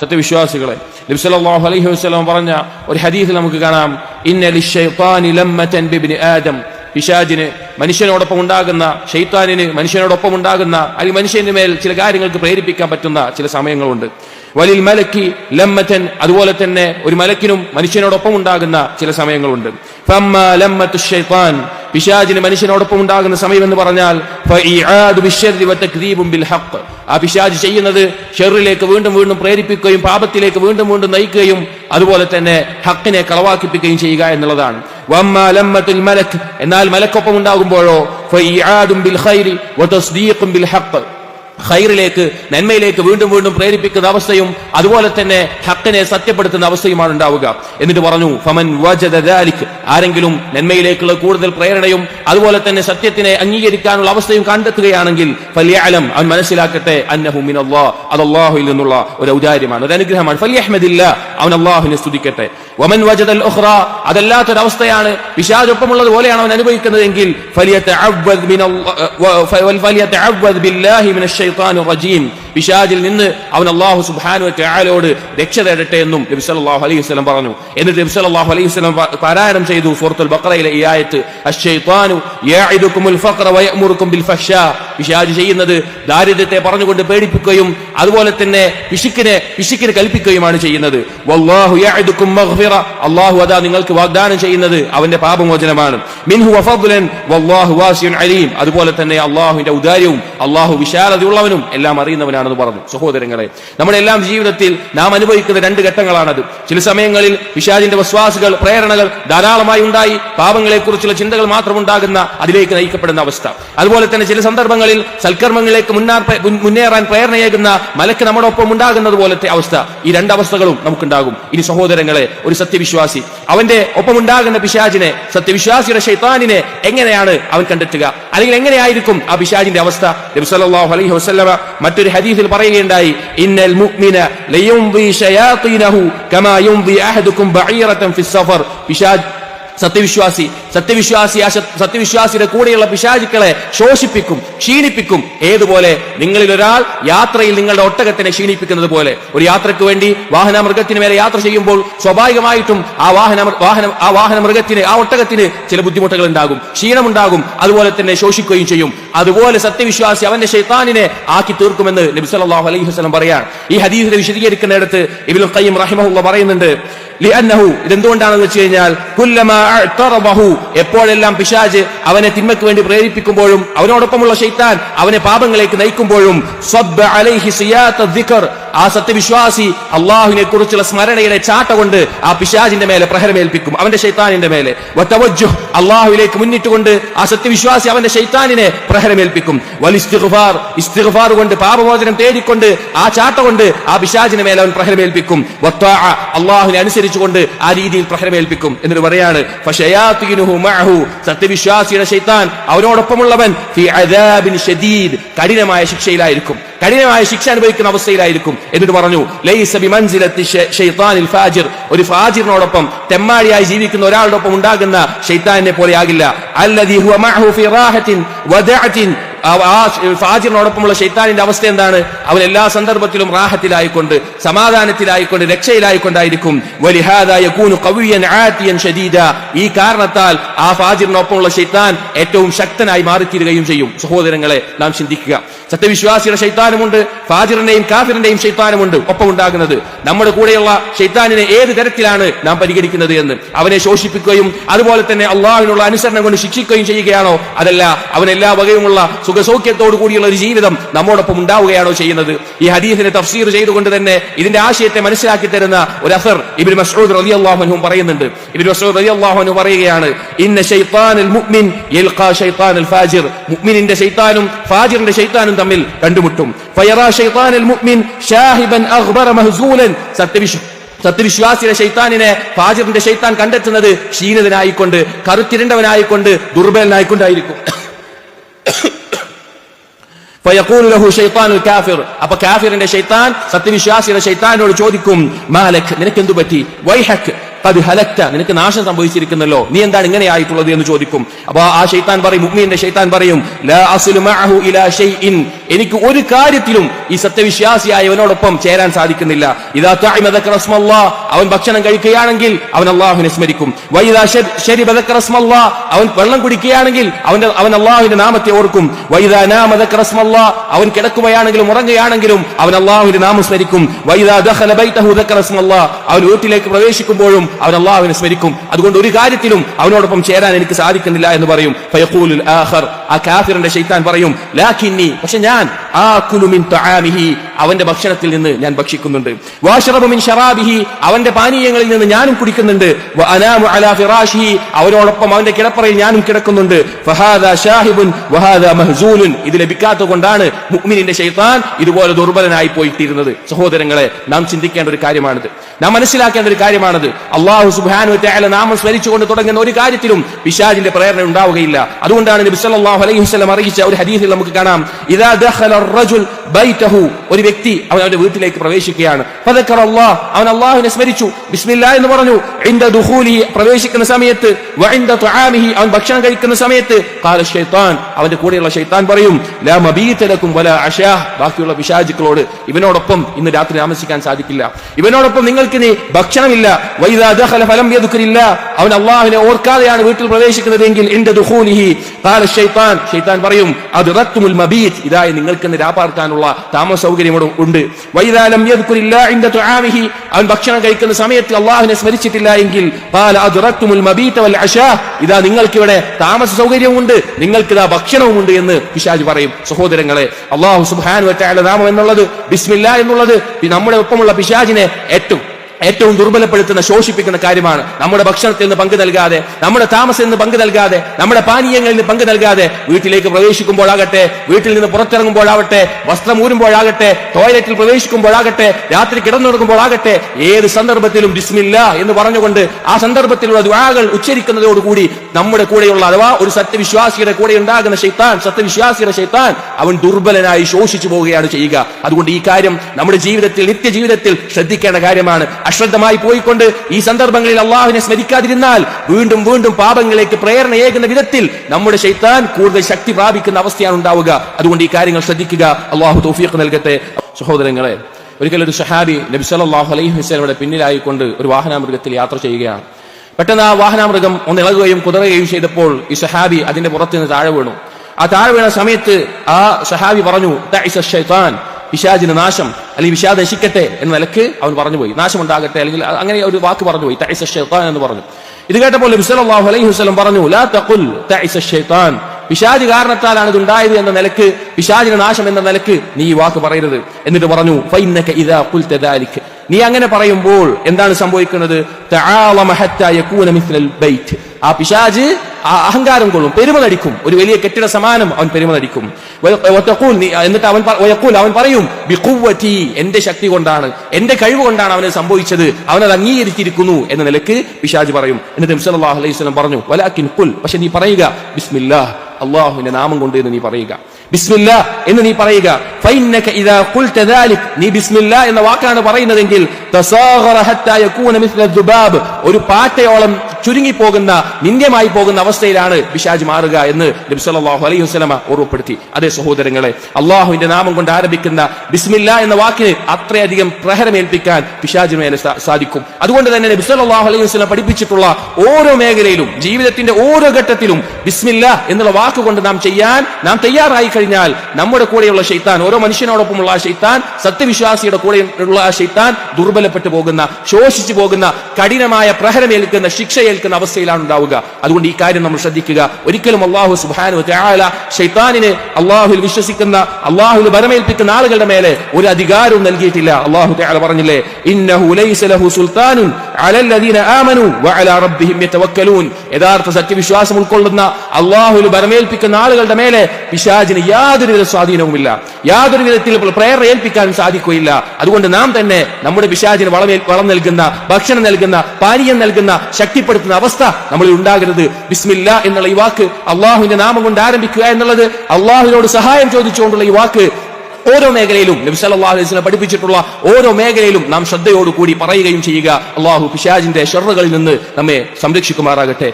സത്യവിശ്വാസികളെ. നബ്സലാഹു അലൈഹി വസ്ലാം പറഞ്ഞ ഒരു ഹദീസിൽ നമുക്ക് കാണാം. ഇന്നലി ആദം. പിശാജിന് മനുഷ്യനോടൊപ്പം ഉണ്ടാകുന്ന ഷെയ്ത്താനിന് മനുഷ്യനോടൊപ്പം ഉണ്ടാകുന്ന അല്ലെങ്കിൽ മനുഷ്യന്റെ മേൽ ചില കാര്യങ്ങൾക്ക് പ്രേരിപ്പിക്കാൻ പറ്റുന്ന ചില സമയങ്ങളുണ്ട്. വലിൽ മലക്കി ലമ്മത്തൻ അതുപോലെ തന്നെ ഒരു മലക്കിനും മനുഷ്യനോടൊപ്പം ഉണ്ടാകുന്ന ചില സമയങ്ങളുണ്ട്. പിശാജിന് മനുഷ്യനോടൊപ്പം ഉണ്ടാകുന്ന സമയം എന്ന് പറഞ്ഞാൽ ആ പിശാജ് ചെയ്യുന്നത് ഷെറിലേക്ക് വീണ്ടും വീണ്ടും പ്രേരിപ്പിക്കുകയും പാപത്തിലേക്ക് വീണ്ടും വീണ്ടും നയിക്കുകയും അതുപോലെ തന്നെ ഹക്കിനെ കളവാക്കിപ്പിക്കുകയും ചെയ്യുക എന്നുള്ളതാണ്. മലക്ക് എന്നാൽ മലക്കൊപ്പം ഉണ്ടാകുമ്പോഴോ ഹൈറിലേക്ക് നന്മയിലേക്ക് വീണ്ടും വീണ്ടും പ്രേരിപ്പിക്കുന്ന അവസ്ഥയും അതുപോലെ തന്നെ ഹക്കിനെ സത്യപ്പെടുത്തുന്ന അവസ്ഥയുമാണ് ഉണ്ടാവുക. എന്നിട്ട് പറഞ്ഞു ഫമൻ വജദ ദാലിക്. ആരെങ്കിലും നന്മയിലേക്കുള്ള കൂടുതൽ പ്രേരണയും അതുപോലെ തന്നെ സത്യത്തിനെ അംഗീകരിക്കാനുള്ള അവസ്ഥയും കണ്ടെത്തുകയാണെങ്കിൽ ഫലിയാലം അവൻ മനസ്സിലാക്കട്ടെ അന്നഹു മിൻ അല്ലാഹ് അത് അള്ളാഹുയിൽ നിന്നുള്ള ഒരു ഔദാര്യമാണ് ഒരു അനുഗ്രഹമാണ്. ഫലിയഹ്മദില്ല. അവൻ അള്ളാഹുവിനെ സ്തുതിക്കട്ടെ. വമൻ വജദൽ ഉഖ്റ അതല്ലാത്തൊരവസ്ഥയാണ്. പിശാചൊപ്പമുള്ളത് പോലെയാണ് അവൻ അനുഭവിക്കുന്നതെങ്കിൽ റജീം പിശാജിൽ നിന്ന് അവൻ അള്ളാഹു വതആലയോട് രക്ഷ തേടട്ടെ എന്നും നബി സല്ലല്ലാഹു അലൈഹി വസല്ലം പറഞ്ഞു. എന്നിട്ട് നബി സല്ലല്ലാഹു അലൈഹി വസല്ലം പാരായണം ചെയ്തു സൂറത്തുൽ ബഖറയിലെ ഈ ആയത്ത് അശ്ശൈത്താനു യഅഇദുകുമുൽ ഫഖറ വയഅമുറുകും ബിൽ ഫഹ്ഷാ. പിശാജ് ചെയ്യുന്നത് ദാരിദ്ര്യത്തെ പറഞ്ഞുകൊണ്ട് പേടിപ്പിക്കുകയും അതുപോലെ തന്നെ പിശുക്കിനെ പിശുക്കിനെ കൽപ്പിക്കുകയുമാണ് ചെയ്യുന്നത്. വല്ലാഹു യഅഇദുകും മഗ്ഫിറ. അല്ലാഹു അതാ നിങ്ങൾക്ക് വാഗ്ദാനം ചെയ്യുന്നത് അവന്റെ പാപമോചനമാണ്. മിൻഹു വഫദ്ലൻ വല്ലാഹു വാസിഉൻ അലീം. അതുപോലെ തന്നെ അല്ലാഹുവിന്റെ ഔദാര്യവും അല്ലാഹു വിശാലതയുള്ളവനും എല്ലാം അറിയുന്നവനാണെന്ന് പറഞ്ഞു. സഹോദരങ്ങളെ നമ്മുടെ എല്ലാം ജീവിതത്തിൽ നാം അനുഭവിക്കുന്ന രണ്ട് ഘട്ടങ്ങളാണത്. ചില സമയങ്ങളിൽ പിശാജിന്റെ വിശ്വാസികൾ പ്രേരണകൾ ധാരാളമായി ഉണ്ടായി. പാപങ്ങളെക്കുറിച്ചുള്ള ചിന്തകൾ മാത്രം ഉണ്ടാകുന്ന അതിലേക്ക് നയിക്കപ്പെടുന്ന അവസ്ഥ. അതുപോലെ തന്നെ ചില സന്ദർഭങ്ങളിൽ സൽക്കർമ്മങ്ങളിലേക്ക് മുന്നേറാൻ പ്രേരണയേകുന്ന മലക്ക് നമ്മുടെ ഒപ്പം ഉണ്ടാകുന്നത് പോലത്തെ അവസ്ഥ ഈ രണ്ടവസ്ഥകളും നമുക്കുണ്ടാകും. ഇനി സഹോദരങ്ങളെ ഒരു സത്യവിശ്വാസി. അവന്റെ ഒപ്പം ഉണ്ടാകുന്ന പിശാജിനെ സത്യവിശ്വാസിയുടെ ഷെയ്ത്താനിനെ എങ്ങനെയാണ് അവൻ കണ്ടെത്തുക? അല്ലെങ്കിൽ എങ്ങനെയായിരിക്കും ആ പിശാജിന്റെ അവസ്ഥ? നബി സല്ലല്ലാഹു അലൈഹി വസല്ലമ മറ്റൊരു ഹദീസിൽ പറയുകയുണ്ടായി ഇന്നൽ മുഅ്മിന ലയുംദി شياطينه كما يمضي أحدكم بعيرة في السفر. بشاد സത്യവിശ്വാസി. സത്യവിശ്വാസി ആ സത്യവിശ്വാസിയുടെ കൂടെയുള്ള പിശാചുക്കളെ ശോഷിപ്പിക്കും ക്ഷീണിപ്പിക്കും. ഏതുപോലെ? നിങ്ങളിൽ ഒരാൾ യാത്രയിൽ നിങ്ങളുടെ ഒട്ടകത്തിനെ ക്ഷീണിപ്പിക്കുന്നത് പോലെ. ഒരു യാത്രയ്ക്ക് വേണ്ടി വാഹന മൃഗത്തിന് മേലെ യാത്ര ചെയ്യുമ്പോൾ സ്വാഭാവികമായിട്ടും ആ വാഹന വാഹനം ആ വാഹന മൃഗത്തിന് ആ ഒട്ടകത്തിന് ചില ബുദ്ധിമുട്ടുകൾ ഉണ്ടാകും ക്ഷീണമുണ്ടാകും. അതുപോലെ തന്നെ ശോഷിക്കുകയും ചെയ്യും. അതുപോലെ സത്യവിശ്വാസി അവന്റെ ഷെയ്ത്താനിനെ ആക്കി തീർക്കുമെന്ന് നബി സല്ലല്ലാഹു അലൈഹി വസല്ലം പറയാൻ. ഈ ഹദീസിനെ വിശദീകരിക്കുന്നിടത്ത് ഇബ്നുൽ ഖയ്യിം റഹിമഹുള്ള പറയുന്നുണ്ട് ലിഅന്നഹു ഇതെന്തുകൊണ്ടാണെന്ന് വെച്ച് കഴിഞ്ഞാൽ കുല്ലമാ എപ്പോഴെല്ലാം പിശാജ് അവനെ തിന്മയ്ക്ക് വേണ്ടി പ്രേരിപ്പിക്കുമ്പോഴും അവനോടൊപ്പമുള്ള ഷെയ്ത്താൻ അവനെ പാപങ്ങളിലേക്ക് നയിക്കുമ്പോഴും ആ സത്യവിശ്വാസി അള്ളാഹുവിനെ കുറിച്ചുള്ള സ്മരണയുടെ ചാട്ട കൊണ്ട് ആ പിശാജിന്റെ മേലെ പ്രഹരമേൽപ്പിക്കും അവന്റെ ഷൈത്താനിന്റെ മേലെ. വതവജ്ജുഹ് അള്ളാഹുവിലേക്ക് മുന്നിട്ടുകൊണ്ട് ആ സത്യവിശ്വാസി അവന്റെ ഷൈത്താനിനെ പ്രഹരമേൽപ്പിക്കും. വലിസ്തിഗ്ഫാർ ഇസ്തിഗ്ഫാർ കൊണ്ട് പാപമോചനം തേടിക്കൊണ്ട് ആ ചാട്ട കൊണ്ട് ആ പിശാജിന്റെ മേലെ അവൻ പ്രഹരമേൽപ്പിക്കും. അള്ളാഹുവിനെ അനുസരിച്ചുകൊണ്ട് ആ രീതിയിൽ പ്രഹരമേൽപ്പിക്കും. എന്നിട്ട് പറയാണ് സത്യവിശ്വാസിയുടെ ഷൈത്താൻ അവനോടൊപ്പമുള്ളവൻ കഠിനമായ ശിക്ഷയിലായിരിക്കും. കഠിനമായ ശിക്ഷ അനുഭവിക്കുന്ന അവസ്ഥയിലായിരിക്കും എന്നിട്ട് പറഞ്ഞു ഫാജിർ. ഒരു ഫാജിറിനോടൊപ്പം തെമ്മാടിയായി ജീവിക്കുന്ന ഒരാളോടൊപ്പം ഉണ്ടാകുന്ന ഷെയ്ത്താനെ പോലെ ആകില്ല. അല്ലദി ആ ഫാജിറിനോടൊപ്പമുള്ള ഷെയ്ത്താനിന്റെ അവസ്ഥ എന്താണ്? അവൻ എല്ലാ സന്ദർഭത്തിലും റാഹത്തിലായിക്കൊണ്ട് സമാധാനത്തിലായിക്കൊണ്ട് രക്ഷയിലായിക്കൊണ്ടായിരിക്കും. ഈ കാരണത്താൽ ആ ഫാജിറിനൊപ്പമുള്ള ഷെയ്ത്താൻ ഏറ്റവും ശക്തനായി മാറിത്തീരുകയും ചെയ്യും. സഹോദരങ്ങളെ നാം ചിന്തിക്കുക. സത്യവിശ്വാസിയുടെ ശൈത്താനുമുണ്ട് ഫാജിറിന്റെയും കാഫിറിന്റെയും ശൈത്താനുമുണ്ട് ഒപ്പം ഉണ്ടാകുന്നത് നമ്മുടെ കൂടെയുള്ള ഷെയ്ത്താനിനെ ഏത് തരത്തിലാണ് നാം പരിഗണിക്കുന്നത് എന്ന് അവനെ ശോഷിപ്പിക്കുകയും അതുപോലെ തന്നെ അള്ളാഹുവിനുള്ള അനുസരണം കൊണ്ട് ശിക്ഷിക്കുകയും ചെയ്യുകയാണോ? അതല്ല അവൻ എല്ലാ വകയുമുള്ള സുഖസൗഖ്യത്തോടു കൂടിയുള്ള ഒരു ജീവിതം നമ്മോടൊപ്പം ഉണ്ടാവുകയാണോ ചെയ്യുന്നത്? ഈ ഹദീഫിനെ തഫ്സീർ ചെയ്തുകൊണ്ട് തന്നെ ഇതിന്റെ ആശയത്തെ മനസ്സിലാക്കി തരുന്ന ഒരു അസർ ഇബിൻ മസ്ഊദ് റളിയല്ലാഹു അൻഹു പറയുന്നുണ്ട്. ഇബിൻ മസ്ഊദ് റളിയല്ലാഹു അൻഹു പറയുകയാണ് ഇന്ന ശൈത്താനുൽ മുഅ്മിൻ യൽഖാ ഫാജിർ. മുഅ്മിനിന്റെ ശൈത്താനും ഫാജിറിന്റെ ശൈത്താനും തമ്മിൽ കണ്ടുമുട്ടും. ഫയറാ ശൈത്താനുൽ മുഅ്മിൻ ഷാഹിബൻ അഗ്ബറ മഹ്സൂലൻ. സത്യവിശ്വ സത്യവിശ്വാസിയുടെ ശൈത്താനിനെ ഫാജിറിന്റെ ശൈത്താൻ കണ്ടെത്തുന്നത് ക്ഷീണിതനായിക്കൊണ്ട് കറുത്തിരണ്ടവനായിക്കൊണ്ട് ദുർബലനായിക്കൊണ്ടായിരിക്കും. അപ്പൊ കാഫിറിന്റെ ഷൈത്താൻ സത്യവിശ്വാസിയുടെ ഷൈത്താനോട് ചോദിക്കും മാലക് നിനക്ക് എന്തു പറ്റി? വൈഹക് കത് ഹലക്ത നിനക്ക് നാശം സംഭവിച്ചിരിക്കുന്നല്ലോ. നീ എന്താണ് ഇങ്ങനെ ആയിട്ടുള്ളത്? എന്ന് ചോദിക്കും. അപ്പൊ ആ ഷൈത്താൻ പറയും മുഗ്മീന്റെ ഷൈത്താൻ പറയും എനിക്ക് ഒരു കാര്യത്തിലും ഈ സത്യവിശ്വാസിയായവനോടൊപ്പം ചേരാൻ സാധിക്കുന്നില്ല. ഇതാ അവൻ ഭക്ഷണം കഴിക്കുകയാണെങ്കിൽ അവൻ അള്ളാഹുവിനെ സ്മരിക്കും. അവൻ വെള്ളം കുടിക്കുകയാണെങ്കിൽ അവന്റെ അവൻ അള്ളാഹുവിന്റെ നാമത്തെ ഓർക്കും. അവൻ കിടക്കുകയാണെങ്കിലും ഉറങ്ങുകയാണെങ്കിലും അവൻ അള്ളാഹുവിന്റെ നാമം സ്മരിക്കും. അവൻ വീട്ടിലേക്ക് പ്രവേശിക്കുമ്പോഴും അവൻ അള്ളാഹുവിനെ സ്മരിക്കും. അതുകൊണ്ട് ഒരു കാര്യത്തിലും അവനോടൊപ്പം ചേരാൻ എനിക്ക് സാധിക്കുന്നില്ല എന്ന് പറയും. ആ കാഫിറിന്റെ ശൈത്താൻ പറയും ലാക്കിന്നി. പക്ഷെ ഞാൻ Iran. അവന്റെ ഭക്ഷണത്തിൽ നിന്ന് ഞാൻ ഭക്ഷിക്കുന്നുണ്ട്. ഷറാബിഹി. അവന്റെ പാനീയങ്ങളിൽ നിന്ന് ഞാനും കുടിക്കുന്നുണ്ട്. അവരോടൊപ്പം അവന്റെ കിടപ്പറയിൽ ഞാനും കിടക്കുന്നുണ്ട്. ഷാഹിബുൻ ഇത് ലഭിക്കാത്തത് കൊണ്ടാണ് മുഅ്മിനിന്റെ ഷെയ്ത്താൻ ഇതുപോലെ ദുർബലനായി പോയിട്ടിരുന്നത്. സഹോദരങ്ങളെ നാം ചിന്തിക്കേണ്ട ഒരു കാര്യമാണിത്. നാം മനസ്സിലാക്കേണ്ട ഒരു കാര്യമാണിത്. അള്ളാഹു സുബാനു തയാല നാമം സ്മരിച്ചുകൊണ്ട് തുടങ്ങുന്ന ഒരു കാര്യത്തിലും പിശാജിന്റെ പ്രേരണ ഉണ്ടാവുകയില്ല. അതുകൊണ്ടാണ് നബി സല്ലല്ലാഹു അലൈഹി വസല്ലം അറിയിച്ച ഒരു ഹദീസിൽ നമുക്ക് കാണാം. ഇദാ ദഖല ഒരു വ്യക്തി അവൻ അവന്റെ വീട്ടിലേക്ക് പ്രവേശിക്കുകയാണ്. അല്ലാഹ് അവൻ അല്ലാഹുവിനെ സ്മരിച്ചു. ബിസ്മില്ലാ എന്ന് പറഞ്ഞു. പ്രവേശിക്കുന്ന സമയത്ത് അവൻ ഭക്ഷണം കഴിക്കുന്ന സമയത്ത് അവന്റെ കൂടെയുള്ള ശൈത്താൻ പറയും ബാക്കിയുള്ള പിശാചുക്കളോട് ഇവനോടൊപ്പം ഇന്ന് രാത്രി താമസിക്കാൻ സാധിക്കില്ല. ഇവനോടൊപ്പം നിങ്ങൾക്ക് നീ ഭക്ഷണമില്ല. ഫലം അവൻ അല്ലാഹുവിനെ ഓർക്കാതെയാണ് വീട്ടിൽ പ്രവേശിക്കുന്നതെങ്കിൽ ഖാല ശൈത്താൻ. ശൈത്താൻ പറയും അത് ഇതായി നിങ്ങൾക്ക് ഇന്ന് രാപ്പാർക്കാനുള്ള താമസ സൗകര്യം ഉണ്ട് തുആമിഹി അവൻ ഭക്ഷണം കഴിക്കുന്ന സമയത്ത് അള്ളാഹുവിനെ സ്മരിച്ചിട്ടില്ല എങ്കിൽ ഇതാ നിങ്ങൾക്കിവിടെ താമസ സൗകര്യമുണ്ട് നിങ്ങൾക്ക് ഇതാ ഭക്ഷണവുമുണ്ട് എന്ന് പിശാജ് പറയും. സഹോദരങ്ങളെ അള്ളാഹു വതആല നാമം എന്നുള്ളത് ബിസ്മില്ല എന്നുള്ളത് നമ്മുടെ ഒപ്പമുള്ള പിശാജിനെ ഏറ്റവും ഏറ്റവും ദുർബലപ്പെടുത്തുന്ന ശോഷിപ്പിക്കുന്ന കാര്യമാണ് നമ്മുടെ ഭക്ഷണത്തിൽ നിന്ന് പങ്ക് നൽകാതെ നമ്മുടെ താമസത്തിൽ നിന്ന് പങ്ക് നൽകാതെ നമ്മുടെ പാനീയങ്ങളിൽ നിന്ന് പങ്ക് നൽകാതെ വീട്ടിലേക്ക് പ്രവേശിക്കുമ്പോഴാകട്ടെ വീട്ടിൽ നിന്ന് പുറത്തിറങ്ങുമ്പോഴാവട്ടെ വസ്ത്രം ഊരുമ്പോഴാകട്ടെ ടോയ്ലറ്റിൽ പ്രവേശിക്കുമ്പോഴാകട്ടെ രാത്രി കിടന്നുറങ്ങുമ്പോഴാകട്ടെ ഏത് സന്ദർഭത്തിലും ബിസ്മില്ല എന്ന് പറഞ്ഞുകൊണ്ട് ആ സന്ദർഭത്തിലുള്ള ദ്വാകൾ ഉച്ചരിക്കുന്നതോടുകൂടി നമ്മുടെ കൂടെയുള്ള അഥവാ ഒരു സത്യവിശ്വാസിയുടെ കൂടെ ഉണ്ടാകുന്ന ശൈത്താൻ സത്യവിശ്വാസിയുടെ ശൈത്താൻ അവൻ ദുർബലനായി ശോഷിച്ചു പോവുകയാണ് ചെയ്യുക. അതുകൊണ്ട് ഈ കാര്യം നമ്മുടെ ജീവിതത്തിൽ നിത്യജീവിതത്തിൽ ശ്രദ്ധിക്കേണ്ട കാര്യമാണ്. അശ്രദ്ധമായി പോയിക്കൊണ്ട് ഈ സന്ദർഭങ്ങളിൽ അള്ളാഹുവിനെ സ്മരിക്കാതിരുന്നാൽ വീണ്ടും വീണ്ടും പാപങ്ങളിലേക്ക് പ്രേരണയേകുന്ന വിധത്തിൽ നമ്മുടെ ശൈത്താൻ കൂടുതൽ ശക്തി പ്രാപിക്കുന്ന അവസ്ഥയാണ് ഉണ്ടാവുക. അതുകൊണ്ട് ഈ കാര്യങ്ങൾ ശ്രദ്ധിക്കുക. അള്ളാഹു തൗഫീഖ് നൽകട്ടെ. സഹോദരങ്ങളെ ഒരിക്കൽ ഒരു സഹാബി നബി സല്ലല്ലാഹു അലൈഹി വസല്ലമയുടെ പിന്നിലായിക്കൊണ്ട് ഒരു വാഹനാമൃഗത്തിൽ യാത്ര ചെയ്യുകയാണ്. പെട്ടെന്ന് ആ വാഹനാമൃഗം ഒന്ന് ഇളകുകയും കുതിറുകയും ചെയ്തപ്പോൾ ഈ സഹാബി അതിന്റെ പുറത്ത് നിന്ന് താഴെ വീണു. ആ താഴെ വീണ സമയത്ത് ആ സഹാബി പറഞ്ഞു ഷൈത്താൻ പിശാജിന് നാശം അല്ലെങ്കിൽ വിഷാദ് രക്ഷിക്കട്ടെ എന്ന നിലയ്ക്ക് അവൻ പറഞ്ഞുപോയി. നാശം ഉണ്ടാകട്ടെ അല്ലെങ്കിൽ അങ്ങനെ ഒരു വാക്ക് പറഞ്ഞുപോയി. തൈസ ഷെയ്ത്താൻ എന്ന് പറഞ്ഞു. ഇത് കേട്ടപ്പോൾ നബി സല്ലല്ലാഹു അലൈഹി വസല്ലം പറഞ്ഞു ലാ തഖുൽ തൈസ ഷെയ്ത്താൻ പിശാജ് കാരണത്താലാണ് ഇത് ഉണ്ടായത് എന്ന നിലയ്ക്ക് പിശാജിന് നാശം എന്ന നിലയ്ക്ക് നീ ഈ വാക്ക് പറയരുത് എന്നിട്ട് പറഞ്ഞു ഫൈന്നക ഇദാ ഖുൽത ദാലിക്. നീ അങ്ങനെ പറയുമ്പോൾ എന്താണ് സംഭവിക്കുന്നത്? തആലമ ഹത്താ യകൂന മിസ്ലൽ ബൈത്ത്. ആ പിശാജ് അഹങ്കാരം കൊള്ളും. പെരുമ നടിക്കും ഒരു വലിയ കെട്ടിട സമാനം അവൻ പെരുമ നടിക്കും വ- വതഖൂൽ നീ- എന്നിട്ട് അവൻ അവൻ പറയും എന്റെ ശക്തി കൊണ്ടാണ് എന്റെ കഴിവ് കൊണ്ടാണ് അവന് സംഭവിച്ചത്. അവൻ അത് അംഗീകരിച്ചിരിക്കുന്നു എന്ന നിലയ്ക്ക് പിശാജ് പറയും. എന്നിട്ട് അലൈഹി സ്വലം പറഞ്ഞു വലാകിൻ ഖുൽ പക്ഷെ നീ പറയുക ബിസ്മില്ലാ അള്ളാഹുവിന്റെ നാമം കൊണ്ട് എന്ന് നീ പറയുക. ബിസ്മില്ല എന്ന് നീ പറയുക. നീ ബിസ്മില്ല എന്ന വാക്കാണ് പറയുന്നതെങ്കിൽ ഒരു പാറ്റയോളം ചുരുങ്ങി പോകുന്ന നിന്ദ്യമായി പോകുന്ന അവസ്ഥയിലാണ് പിശാജ് മാറുക എന്ന് നബി സല്ലല്ലാഹു അലൈഹി വസല്ലമ ഓർമ്മപ്പെടുത്തി. അതേ സഹോദരങ്ങളെ അള്ളാഹുവിന്റെ നാമം കൊണ്ട് ആരംഭിക്കുന്ന ബിസ്മില്ല എന്ന വാക്കിന് അത്രയധികം പ്രഹരമേൽപ്പിക്കാൻ പിശാജിന് മേലെ സാധിക്കും. അതുകൊണ്ട് തന്നെ നബി സല്ലല്ലാഹു അലൈഹി വസല്ലം പഠിപ്പിച്ചിട്ടുള്ള ഓരോ മേഖലയിലും ജീവിതത്തിന്റെ ഓരോ ഘട്ടത്തിലും ബിസ്മില്ല എന്നുള്ള വാക്കുകൊണ്ട് നാം ചെയ്യാൻ നാം തയ്യാറായി കഴിഞ്ഞാൽ നമ്മുടെ കൂടെയുള്ള ഷെയ്ത്താൻ ഓരോ മനുഷ്യനോടൊപ്പമുള്ള ആ ഷെയ്ത്താൻ സത്യവിശ്വാസിയുടെ കൂടെ ഉള്ള ആ ഷെയ്ത്താൻ ദുർബലപ്പെട്ടു പോകുന്ന ശോഷിച്ചു പോകുന്ന കഠിനമായ പ്രഹരം ഏൽക്കുന്ന ശിക്ഷ ഏൽക്കുന്ന അവസ്ഥയിലാണ് ഉണ്ടാവുക. അതുകൊണ്ട് ഈ കാര്യം നമ്മൾ ശ്രദ്ധിക്കുക. ഒരിക്കലും അള്ളാഹു സുബാനു ത്യാല അള്ളാഹുൽ വിശ്വസിക്കുന്ന അള്ളാഹുൽ ബലമേൽപ്പിക്കുന്ന ആളുകളുടെ മേലെ ഒരു അധികാരവും നൽകിയിട്ടില്ല. അള്ളാഹു പറഞ്ഞില്ലേ യഥാർത്ഥ സത്യവിശ്വാസം ഉൾക്കൊള്ളുന്ന അള്ളാഹുൽ ബലമേൽപ്പിക്കുന്ന ആളുകളുടെ മേലെ പിശാചിന് യാതൊരുവിധ സ്വാധീനവുമില്ല. യാതൊരു വിധത്തിൽ പ്രയർ ഏൽപ്പിക്കാൻ സാധിക്കുകയില്ല. അതുകൊണ്ട് നാം തന്നെ നമ്മുടെ പിശാചിന് വളമേൽ വളം നൽകുന്ന ഭക്ഷണം നൽകുന്ന പാനീയം നൽകുന്ന ശക്തിപ്പെടുത്തുന്ന അവസ്ഥ നമ്മളിൽ ഉണ്ടാകരുത്. ബിസ്മില്ല എന്നുള്ള ഈ വാക്ക് അള്ളാഹുവിന്റെ നാമം കൊണ്ട് ആരംഭിക്കുക എന്നുള്ളത് അള്ളാഹുവിനോട് സഹായം ചോദിച്ചുകൊണ്ടുള്ള ഈ വാക്ക് ഓരോ മേഖലയിലും നബി സല്ലല്ലാഹു അലൈഹി വസല്ലം പഠിപ്പിച്ചിട്ടുള്ള ഓരോ മേഖലയിലും നാം ശ്രദ്ധയോടുകൂടി പറയുകയും ചെയ്യുക. അള്ളാഹു പിശാജിന്റെ ഷെറുകളിൽ നിന്ന് നമ്മെ സംരക്ഷിക്കുമാറാകട്ടെ.